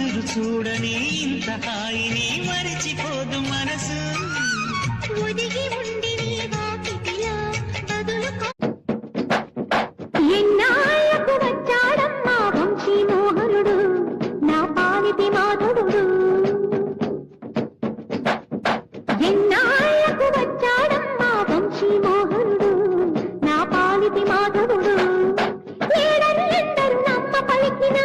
ఎదురు చూడని ఇంత హాయిని మరిచిపోదు మనసు. ఒదిగి ఉండి నీ వాకిటిలో బదులు ఎన్నాళ్ళకు వచ్చాడమ్మా వంశీ మోహనుడు? నా పాలిటి మాధవుడు. ఎన్నాళ్ళకు వచ్చాడమ్మా వంశీ మోహనుడు? నా పాలిటి మాధవుడు. ఏడని ఎందరు నమ్మ పలికినా